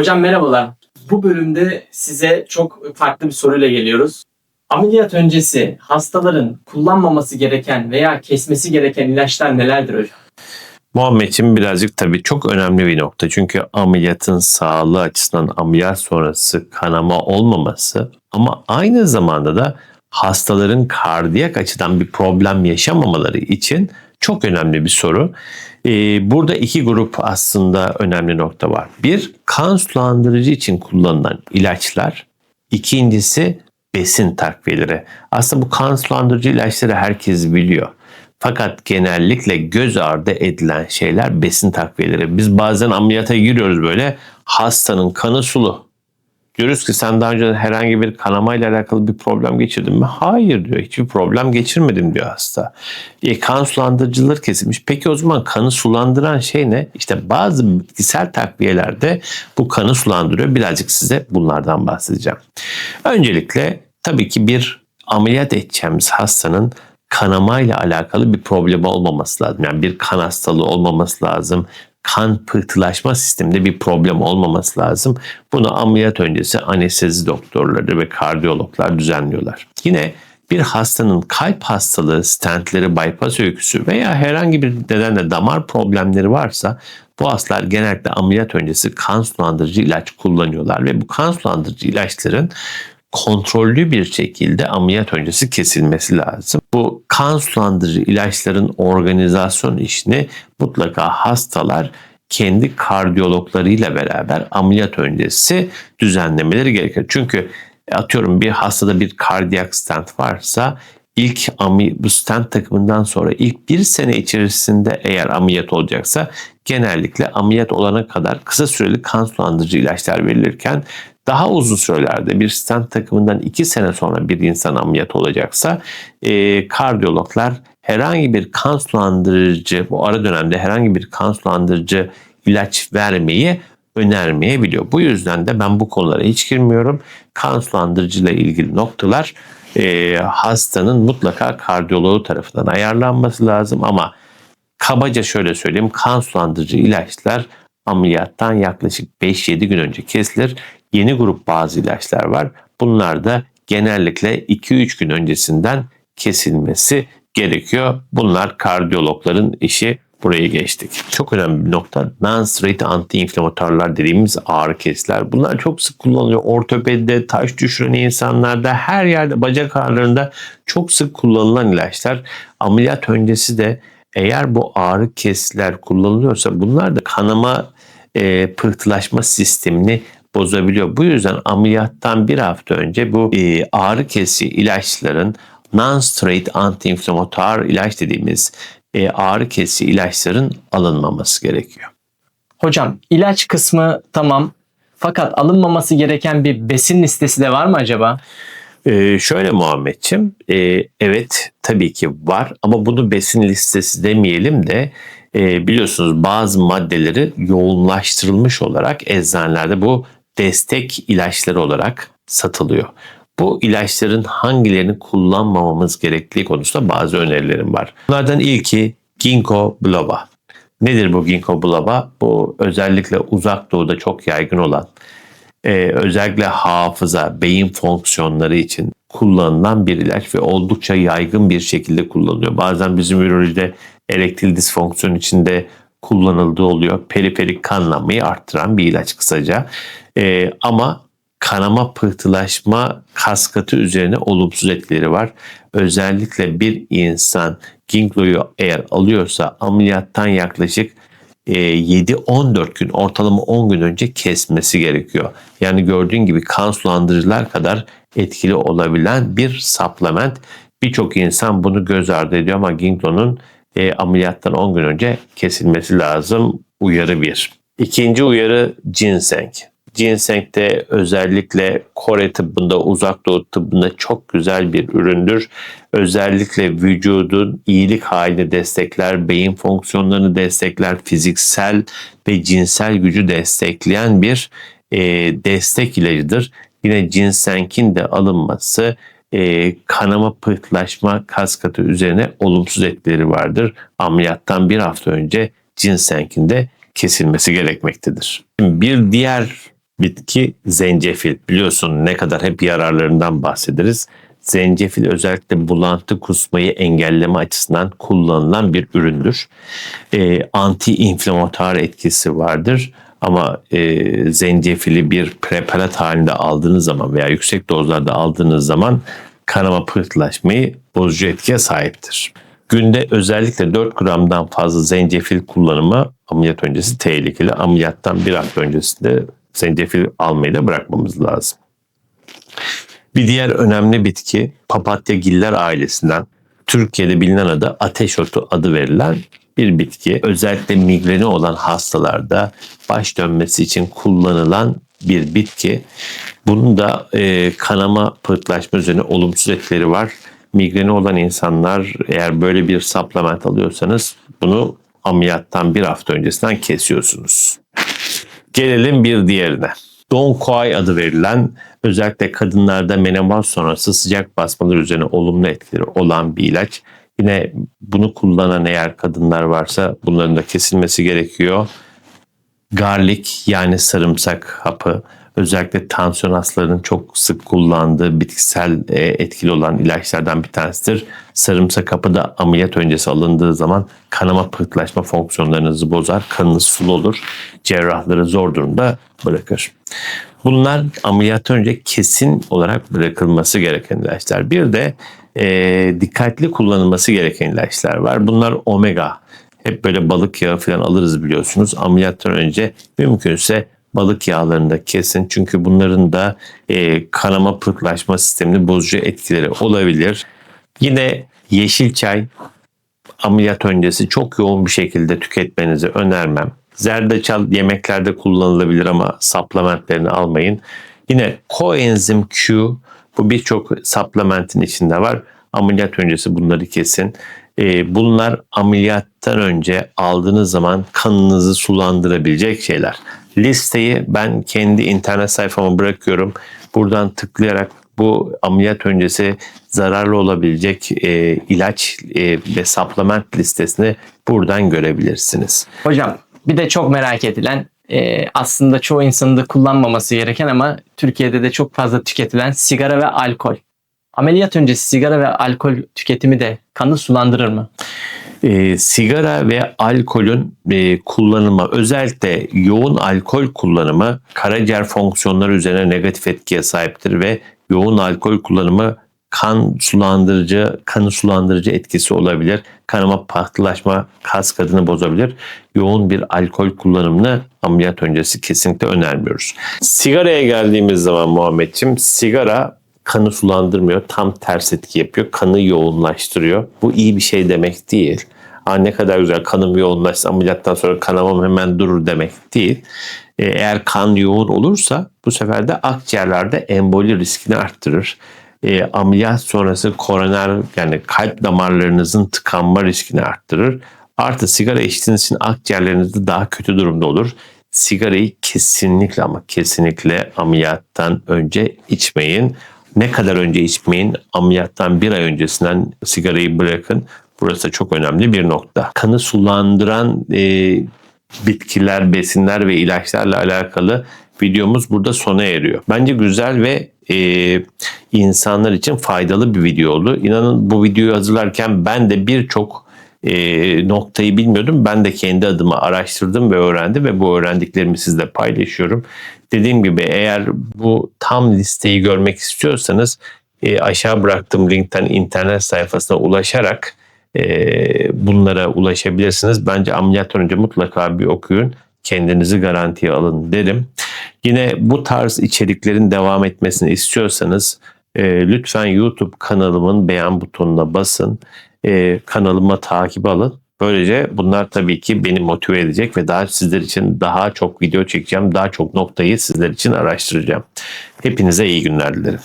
Hocam merhabalar. Bu bölümde size çok farklı bir soruyla geliyoruz. Ameliyat öncesi hastaların kullanmaması gereken veya kesmesi gereken ilaçlar nelerdir hocam? Muhammed'ciğim birazcık tabii çok önemli bir nokta. Çünkü ameliyatın sağlığı açısından ameliyat sonrası kanama olmaması ama aynı zamanda da hastaların kardiyak açıdan bir problem yaşamamaları için çok önemli bir soru. Ee, burada iki grup aslında önemli nokta var. Bir, kan sulandırıcı için kullanılan ilaçlar. İkincisi besin takviyeleri. Aslında bu kan sulandırıcı ilaçları herkes biliyor. Fakat genellikle göz ardı edilen şeyler besin takviyeleri. Biz bazen ameliyata giriyoruz böyle hastanın kanı sulu. Diyoruz ki sen daha önce herhangi bir kanamayla alakalı bir problem geçirdin mi? Hayır diyor. Hiçbir problem geçirmedim diyor hasta. E, kan sulandırıcıları kesilmiş. Peki o zaman kanı sulandıran şey ne? İşte bazı bitkisel takviyelerde bu kanı sulandırıyor. Birazcık size bunlardan bahsedeceğim. Öncelikle tabii ki bir ameliyat edeceğimiz hastanın kanamayla alakalı bir problemi olmaması lazım. Yani bir kan hastalığı olmaması lazım. Kan pıhtılaşma sisteminde bir problem olmaması lazım. Bunu ameliyat öncesi anestezi doktorları ve kardiyologlar düzenliyorlar. Yine bir hastanın kalp hastalığı, stentleri, bypass öyküsü veya herhangi bir nedenle damar problemleri varsa bu hastalar genellikle ameliyat öncesi kan sulandırıcı ilaç kullanıyorlar ve bu kan sulandırıcı ilaçların kontrollü bir şekilde ameliyat öncesi kesilmesi lazım. Bu kan sulandırıcı ilaçların organizasyon işini mutlaka hastalar kendi kardiyologlarıyla beraber ameliyat öncesi düzenlemeleri gerekiyor. Çünkü atıyorum bir hastada bir kardiyak stent varsa ilk bu stent takımından sonra ilk bir sene içerisinde eğer ameliyat olacaksa genellikle ameliyat olana kadar kısa süreli kan sulandırıcı ilaçlar verilirken daha uzun sürelerde bir stent takımından 2 sene sonra bir insan ameliyat olacaksa e, kardiyologlar herhangi bir kan sulandırıcı bu ara dönemde herhangi bir kan sulandırıcı ilaç vermeyi önermeyebiliyor. Bu yüzden de ben bu konulara hiç girmiyorum. Kan sulandırıcı ile ilgili noktalar e, hastanın mutlaka kardiyoloğu tarafından ayarlanması lazım ama kabaca şöyle söyleyeyim kan sulandırıcı ilaçlar ameliyattan yaklaşık 5-7 gün önce kesilir. Yeni grup bazı ilaçlar var. Bunlar da genellikle 2-3 gün öncesinden kesilmesi gerekiyor. Bunlar kardiyologların işi. Buraya geçtik. Çok önemli bir nokta. Non-steroid anti-inflamatuarlar dediğimiz ağrı kesiler. Bunlar çok sık kullanılıyor. Ortopedide, taş düşüren insanlarda, her yerde bacak ağrılarında çok sık kullanılan ilaçlar. Ameliyat öncesi de eğer bu ağrı kesiler kullanılıyorsa bunlar da kanama e, pıhtılaşma sistemini bozabiliyor. Bu yüzden ameliyattan bir hafta önce bu e, ağrı kesici ilaçların non-steroid anti-inflamatuar ilaç dediğimiz e, ağrı kesici ilaçların alınmaması gerekiyor. Hocam ilaç kısmı tamam fakat alınmaması gereken bir besin listesi de var mı acaba? Ee, şöyle Muhammedciğim, e, evet tabii ki var ama bunu besin listesi demeyelim de e, biliyorsunuz bazı maddeleri yoğunlaştırılmış olarak eczanelerde bu destek ilaçları olarak satılıyor. Bu ilaçların hangilerini kullanmamamız gerektiği konusunda bazı önerilerim var. Bunlardan ilki ginkgo biloba. Nedir bu ginkgo biloba? Bu özellikle uzak doğuda çok yaygın olan e, özellikle hafıza, beyin fonksiyonları için kullanılan bir ilaç ve oldukça yaygın bir şekilde kullanılıyor. Bazen bizim ürolojide erektil disfonksiyon içinde kullanıldığı oluyor. Periferik kanlanmayı arttıran bir ilaç kısaca. E, ama kanama pıhtılaşma kaskatı üzerine olumsuz etkileri var. Özellikle bir insan ginkgo'yu eğer alıyorsa ameliyattan yaklaşık 7-14 e, gün ortalama 10 gün önce kesmesi gerekiyor. Yani gördüğün gibi kan sulandırıcılar kadar etkili olabilen bir supplement. Birçok insan bunu göz ardı ediyor ama Ginkgo'nun e, ameliyattan 10 gün önce kesilmesi lazım. Uyarı bir. İkinci uyarı ginseng. Ginseng de özellikle Kore tıbbında, uzak doğu tıbbında çok güzel bir üründür. Özellikle vücudun iyilik halini destekler, beyin fonksiyonlarını destekler, fiziksel ve cinsel gücü destekleyen bir e, destek ilacıdır. Yine ginsengin de alınması e, kanama pıhtılaşma kaskatı üzerine olumsuz etkileri vardır. Ameliyattan bir hafta önce ginsengin de kesilmesi gerekmektedir. Bir diğer bitki zencefil. Biliyorsun ne kadar hep yararlarından bahsederiz. Zencefil özellikle bulantı kusmayı engelleme açısından kullanılan bir üründür. Ee, anti-inflamatuar etkisi vardır. Ama e, zencefili bir preparat halinde aldığınız zaman veya yüksek dozlarda aldığınız zaman kanama pıhtılaşmayı bozucu etkiye sahiptir. Günde özellikle 4 gramdan fazla zencefil kullanımı ameliyat öncesi tehlikeli. Ameliyattan bir hafta öncesinde zencefil almayı da bırakmamız lazım. Bir diğer önemli bitki papatya giller ailesinden Türkiye'de bilinen adı ateş otu adı verilen bir bitki. Özellikle migreni olan hastalarda baş dönmesi için kullanılan bir bitki. Bunun da e, kanama pıhtılaşma üzerine olumsuz etkileri var. Migreni olan insanlar eğer böyle bir supplement alıyorsanız bunu ameliyattan bir hafta öncesinden kesiyorsunuz. Gelelim bir diğerine. Don Quai adı verilen özellikle kadınlarda menopoz sonrası sıcak basmalar üzerine olumlu etkileri olan bir ilaç. Yine bunu kullanan eğer kadınlar varsa bunların da kesilmesi gerekiyor. Garlic yani sarımsak hapı özellikle tansiyon hastalarının çok sık kullandığı bitkisel e, etkili olan ilaçlardan bir tanesidir. Sarımsak hapı da ameliyat öncesi alındığı zaman kanama pıhtılaşma fonksiyonlarınızı bozar. Kanınız sulu olur. Cerrahları zor durumda bırakır. Bunlar ameliyat önce kesin olarak bırakılması gereken ilaçlar. Bir de e, dikkatli kullanılması gereken ilaçlar var. Bunlar omega. Hep böyle balık yağı falan alırız biliyorsunuz. Ameliyattan önce mümkünse balık yağlarını da kesin. Çünkü bunların da e, kanama pıhtılaşma sistemini bozucu etkileri olabilir. Yine yeşil çay ameliyat öncesi çok yoğun bir şekilde tüketmenizi önermem. Zerdeçal yemeklerde kullanılabilir ama supplementlerini almayın. Yine koenzim Q bu birçok supplementin içinde var. Ameliyat öncesi bunları kesin. Ee, bunlar ameliyattan önce aldığınız zaman kanınızı sulandırabilecek şeyler. Listeyi ben kendi internet sayfama bırakıyorum. Buradan tıklayarak bu ameliyat öncesi zararlı olabilecek e, ilaç e, ve supplement listesini buradan görebilirsiniz. Hocam bir de çok merak edilen e, aslında çoğu insanın da kullanmaması gereken ama Türkiye'de de çok fazla tüketilen sigara ve alkol. Ameliyat öncesi sigara ve alkol tüketimi de kanı sulandırır mı? E, sigara ve alkolün e, kullanımı özellikle yoğun alkol kullanımı karaciğer fonksiyonları üzerine negatif etkiye sahiptir ve yoğun alkol kullanımı kan sulandırıcı, kanı sulandırıcı etkisi olabilir. Kanama pahtılaşma kas kadını bozabilir. Yoğun bir alkol kullanımını ameliyat öncesi kesinlikle önermiyoruz. Sigaraya geldiğimiz zaman Muhammedciğim sigara kanı sulandırmıyor. Tam ters etki yapıyor. Kanı yoğunlaştırıyor. Bu iyi bir şey demek değil. Aa, ne kadar güzel kanım yoğunlaşsa ameliyattan sonra kanamam hemen durur demek değil. Ee, Eğer kan yoğun olursa bu sefer de akciğerlerde emboli riskini arttırır. E, ameliyat sonrası koroner yani kalp damarlarınızın tıkanma riskini arttırır. Artı sigara içtiğiniz için akciğerleriniz de daha kötü durumda olur. Sigarayı kesinlikle ama kesinlikle ameliyattan önce içmeyin. Ne kadar önce içmeyin? Ameliyattan bir ay öncesinden sigarayı bırakın. Burası da çok önemli bir nokta. Kanı sulandıran e, bitkiler, besinler ve ilaçlarla alakalı videomuz burada sona eriyor. Bence güzel ve e, insanlar için faydalı bir video oldu. İnanın bu videoyu hazırlarken ben de birçok e, noktayı bilmiyordum. Ben de kendi adıma araştırdım ve öğrendim ve bu öğrendiklerimi sizle paylaşıyorum. Dediğim gibi eğer bu tam listeyi görmek istiyorsanız e, aşağı bıraktığım linkten internet sayfasına ulaşarak e, bunlara ulaşabilirsiniz. Bence ameliyattan önce mutlaka bir okuyun. Kendinizi garantiye alın derim. Yine bu tarz içeriklerin devam etmesini istiyorsanız e, lütfen YouTube kanalımın beğen butonuna basın. E, kanalıma takip alın. Böylece bunlar tabii ki beni motive edecek ve daha sizler için daha çok video çekeceğim. Daha çok noktayı sizler için araştıracağım. Hepinize iyi günler dilerim.